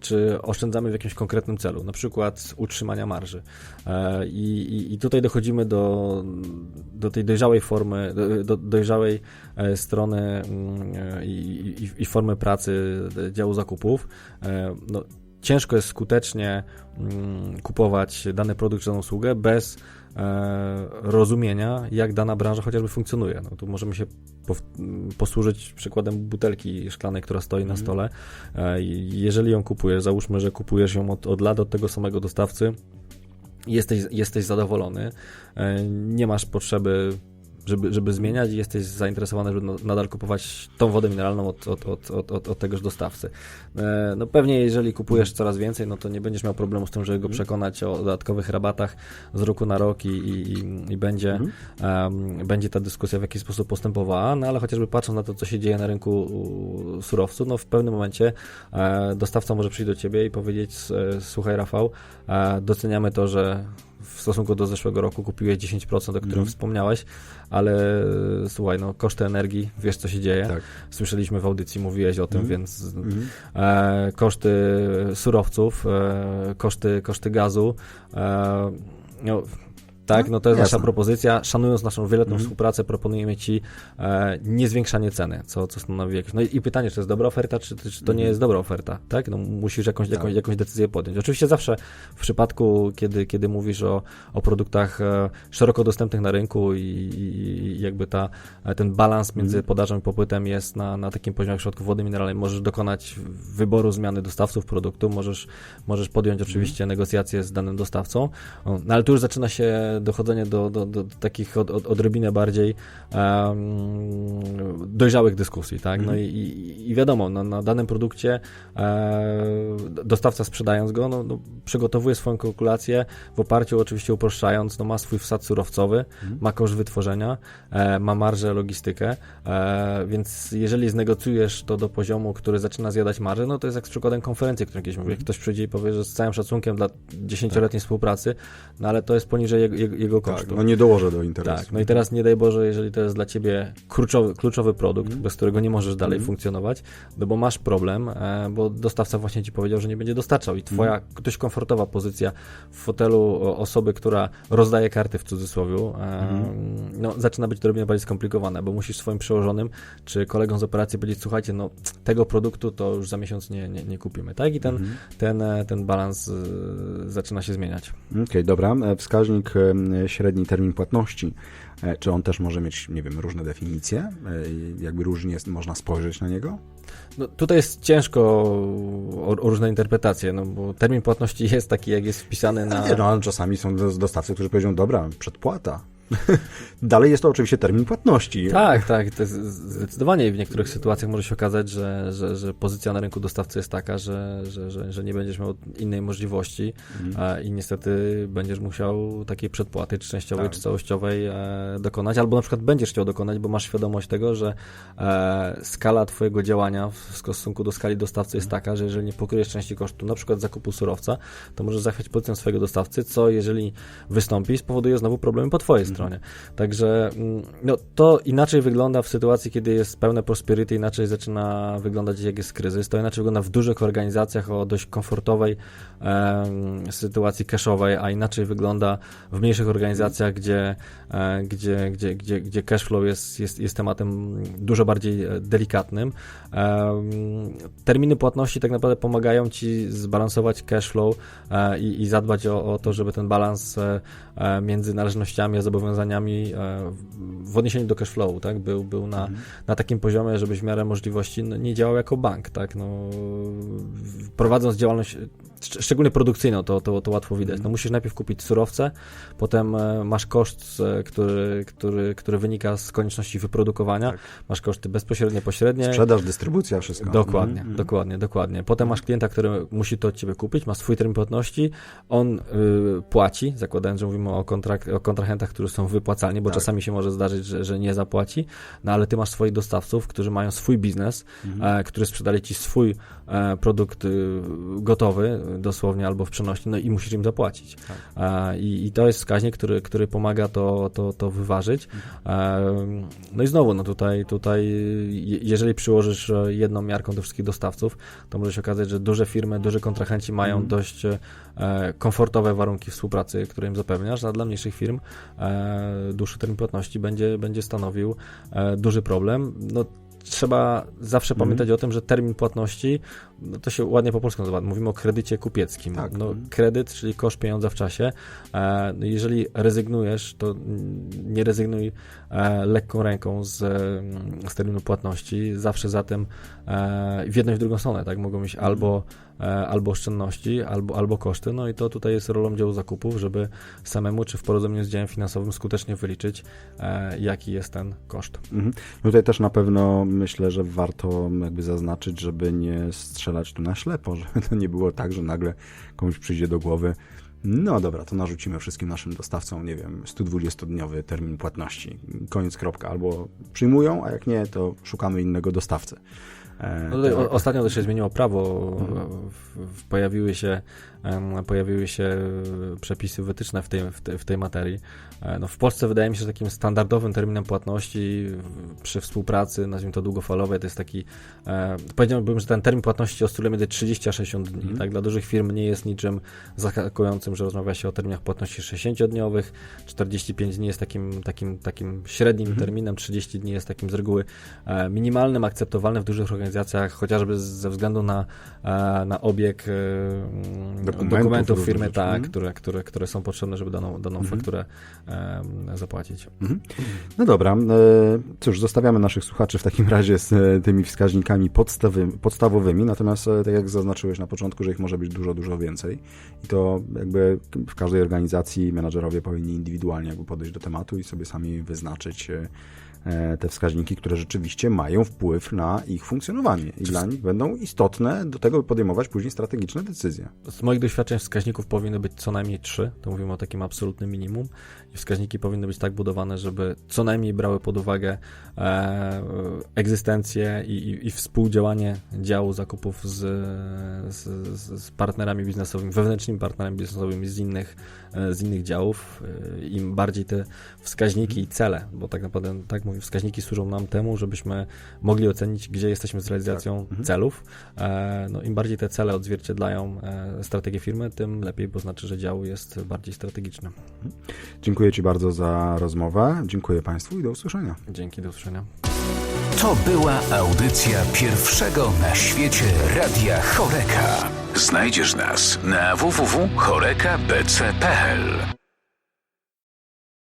czy oszczędzamy w jakimś konkretnym celu, na przykład utrzymania marży. E, I, i, i tutaj dochodzimy do, do tej dojrzałej formy, do dojrzałej e, strony mm, i, i, i formy pracy działu zakupów. No, ciężko jest skutecznie mm, kupować dany produkt czy daną usługę bez e, rozumienia, jak dana branża chociażby funkcjonuje. No, tu możemy się posłużyć przykładem butelki szklanej, która stoi na mhm. stole. E, jeżeli ją kupujesz, załóżmy, że kupujesz ją od, od lat od tego samego dostawcy, jesteś, jesteś zadowolony, e, nie masz potrzeby żeby, żeby zmieniać i jesteś zainteresowany, żeby nadal kupować tą wodę mineralną od, od, od, od, od, od tegoż dostawcy. E, no pewnie jeżeli kupujesz coraz więcej, no to nie będziesz miał problemu z tym, żeby go mhm. przekonać o dodatkowych rabatach z roku na rok i, i, i będzie, um, będzie ta dyskusja w jakiś sposób postępowała, no ale chociażby patrząc na to, co się dzieje na rynku surowców, no w pewnym momencie e, dostawca może przyjść do ciebie i powiedzieć, e, słuchaj Rafał, e, doceniamy to, że w stosunku do zeszłego roku kupiłeś 10%, o którym mm. wspomniałeś, ale słuchaj, no koszty energii, wiesz co się dzieje. Tak. Słyszeliśmy w audycji, mówiłeś o tym, mm. więc mm. E, koszty surowców, e, koszty, koszty gazu, e, no, tak, no to jest Jasne. nasza propozycja. Szanując naszą wieloletnią mm. współpracę, proponujemy Ci e, niezwiększanie ceny, co, co stanowi jakieś. No i, i, pytanie, czy to jest dobra oferta, czy, czy to nie mhm. jest dobra oferta, tak? No musisz jakąś, tak. jakąś, jakąś decyzję podjąć. Oczywiście zawsze w przypadku, kiedy, kiedy mówisz o, o produktach e, szeroko dostępnych na rynku i, i jakby ta, ten balans między mm. podażą i popytem jest na, na takim poziomie środków wody mineralnej, możesz dokonać wyboru zmiany dostawców produktu, możesz, możesz podjąć mhm. oczywiście mm. negocjacje z danym dostawcą, no ale tu już zaczyna się dochodzenie do, do, do, takich od, od, odrobinę bardziej um, dojrzałych dyskusji, tak? No mm. i, i, wiadomo, na, na danym produkcie e, dostawca sprzedając go, no, no, przygotowuje swoją kalkulację w oparciu, oczywiście uproszczając, no ma swój wsad surowcowy, mm. ma koszt wytworzenia, e, ma marżę, logistykę, e, więc jeżeli znegocjujesz to do poziomu, który zaczyna zjadać marżę, no to jest jak z przykładem konferencji, którą kiedyś mówię. Mhm. Ktoś przyjdzie i powie, że z całym szacunkiem dla dziesięcioletniej tak. współpracy, no ale to jest poniżej jego, jego, jego tak. Tak, no nie dołożę do interesu. Tak, no i teraz nie daj Boże, jeżeli to jest dla ciebie kluczowy, kluczowy produkt, mm. bez którego nie możesz dalej mm. funkcjonować, no bo masz problem, e, bo dostawca właśnie ci powiedział, że nie będzie dostarczał i twoja mm. dość komfortowa pozycja w fotelu osoby, która rozdaje karty w cudzysłowie, mm. no zaczyna być odrobinę bardziej skomplikowana, bo musisz swoim przełożonym czy kolegom z operacji powiedzieć, słuchajcie, no tego produktu to już za miesiąc nie, nie, nie kupimy, tak? I ten, mm. ten, e, ten balans zaczyna się zmieniać. Okej, okay, dobra. Wskaźnik średni termin płatności, e, czy on też może mieć, nie wiem, różne definicje? E, jakby różnie można spojrzeć na niego? No, tutaj jest ciężko o, o, różne interpretacje, no bo termin płatności jest taki, jak jest wpisany na... No, ale czasami są dostawcy, którzy powiedzą, dobra, przedpłata. Dalej jest to oczywiście termin płatności. Tak, tak. To zdecydowanie w niektórych sytuacjach może się okazać, że, że, że pozycja na rynku dostawcy jest taka, że, że, że, że nie będziesz miał innej możliwości mhm. i niestety będziesz musiał takiej przedpłaty, czy częściowej, tak. czy całościowej e, dokonać, albo na przykład będziesz chciał dokonać, bo masz świadomość tego, że e, skala twojego działania w stosunku do skali dostawcy jest mhm. taka, że jeżeli nie pokryjesz części kosztu, na przykład zakupu surowca, to możesz zachwiać pozycję swojego dostawcy, co jeżeli wystąpi, spowoduje znowu problemy po twojej mhm. Stronie. Także mm, no, to inaczej wygląda w sytuacji, kiedy jest pełne prosperity, inaczej zaczyna wyglądać, jak jest kryzys. To inaczej wygląda w dużych organizacjach o dość komfortowej e, sytuacji cashowej, a inaczej wygląda w mniejszych organizacjach, gdzie, e, gdzie, gdzie, gdzie, gdzie cashflow jest, jest, jest tematem dużo bardziej e, delikatnym. E, terminy płatności tak naprawdę pomagają ci zbalansować cashflow e, i, i zadbać o, o to, żeby ten balans e, między należnościami a zobowiązaniami w odniesieniu do cashflowu, tak, był, był na, mhm. na takim poziomie, żebyś w miarę możliwości no, nie działał jako bank, tak, no, prowadząc działalność szczególnie produkcyjną, to, to, to łatwo widać. No, mhm. musisz najpierw kupić surowce, potem e, masz koszt, e, który, który, który wynika z konieczności wyprodukowania, tak. masz koszty bezpośrednie, pośrednie. Sprzedaż, dystrybucja, wszystko. Dokładnie, mm, dokładnie, dokładnie. Potem masz klienta, który musi to od ciebie kupić, ma swój termin płatności, on y, płaci, zakładając, że mówimy o, kontrakt, o kontrahentach, którzy są wypłacalni, bo tak. czasami się może zdarzyć, że, że nie zapłaci, no ale ty masz swoich dostawców, którzy mają swój biznes, mm. e, którzy sprzedali ci swój e, produkt y, gotowy, dosłownie albo w przenośni, no i musisz im zapłacić. E, I, I to jest wskaźnik, który, który pomaga to, to, to wyważyć. E, No i znowu, no tutaj, tutaj je- jeżeli przyłożysz e, jedną miarką do wszystkich dostawców, to może się okazać, że duże firmy, duży kontrahenci mają Mhm. dość e, komfortowe warunki współpracy, które im zapewniasz, a dla mniejszych firm dłuższy termin płatności będzie, będzie stanowił duży problem. No, trzeba zawsze Mhm. pamiętać o tym, że termin płatności, no to się ładnie po polsku nazywa, mówimy o kredycie kupieckim. Tak. No, Mhm. kredyt, czyli koszt pieniądza w czasie. E, no jeżeli rezygnujesz, to mm, nie rezygnuj e, lekką ręką z, mm, z terminu płatności. Zawsze za tym e, w jedną i w drugą stronę, tak? Mogą mieć albo, e, albo oszczędności, albo, albo koszty. No i to tutaj jest rolą działu zakupów, żeby samemu czy w porozumieniu z działem finansowym skutecznie wyliczyć, e, jaki jest ten koszt. Mhm. Tutaj też na pewno myślę, że warto jakby zaznaczyć, żeby nie strzelać tu na ślepo, żeby to nie było tak, że nagle komuś przyjdzie do głowy, no dobra, to narzucimy wszystkim naszym dostawcom, nie wiem, 120-dniowy termin płatności. Koniec, kropka. Albo przyjmują, a jak nie, to szukamy innego dostawcy. E, No tutaj o, ostatnio też się zmieniło prawo, Mhm. pojawiły się pojawiły się przepisy wytyczne w tej, w, tej, w tej materii. E, No w Polsce wydaje mi się, że takim standardowym terminem płatności przy współpracy, nazwijmy to długofalowej, to jest taki, e, powiedziałbym, że ten termin płatności oscyluje między 30 a 60 dni. Mhm. Tak? Dla dużych firm nie jest niczym zaskakującym, że rozmawia się o terminach płatności 60-dniowych, 45 dni jest takim, takim, takim średnim Mhm. terminem, 30 dni jest takim z reguły minimalnym, akceptowalnym w dużych organizacjach, chociażby z- ze względu na, e, na obieg e, Dokumentów dokumentów firmy, tak, mhm. które, które, które są potrzebne, żeby daną, daną Mhm. fakturę zapłacić. Mhm. No dobra, e, cóż, zostawiamy naszych słuchaczy w takim razie z tymi wskaźnikami podstawy, podstawowymi, natomiast tak jak zaznaczyłeś na początku, że ich może być dużo, dużo więcej i to jakby w każdej organizacji menadżerowie powinni indywidualnie jakby podejść do tematu i sobie sami wyznaczyć te wskaźniki, które rzeczywiście mają wpływ na ich funkcjonowanie i dla nich będą istotne do tego, by podejmować później strategiczne decyzje. Z moich doświadczeń wskaźników powinny być co najmniej trzy, to mówimy o takim absolutnym minimum i wskaźniki powinny być tak budowane, żeby co najmniej brały pod uwagę e, egzystencję i, i, i współdziałanie działu zakupów z, z, z- z partnerami biznesowymi, wewnętrznymi partnerami biznesowymi z innych, e, z innych działów. E, Im bardziej te wskaźniki i cele, bo tak naprawdę, tak mówię, wskaźniki służą nam temu, żebyśmy mogli ocenić, gdzie jesteśmy z realizacją Mhm. celów. E, No, Im bardziej te cele odzwierciedlają e, strategię firmy, tym lepiej, bo znaczy, że dział jest bardziej strategiczny. Dziękuję Ci bardzo za rozmowę, dziękuję Państwu i do usłyszenia. Dzięki, do usłyszenia. To była audycja pierwszego na świecie Radia Choreka. Znajdziesz nas na www.chorekabc.pl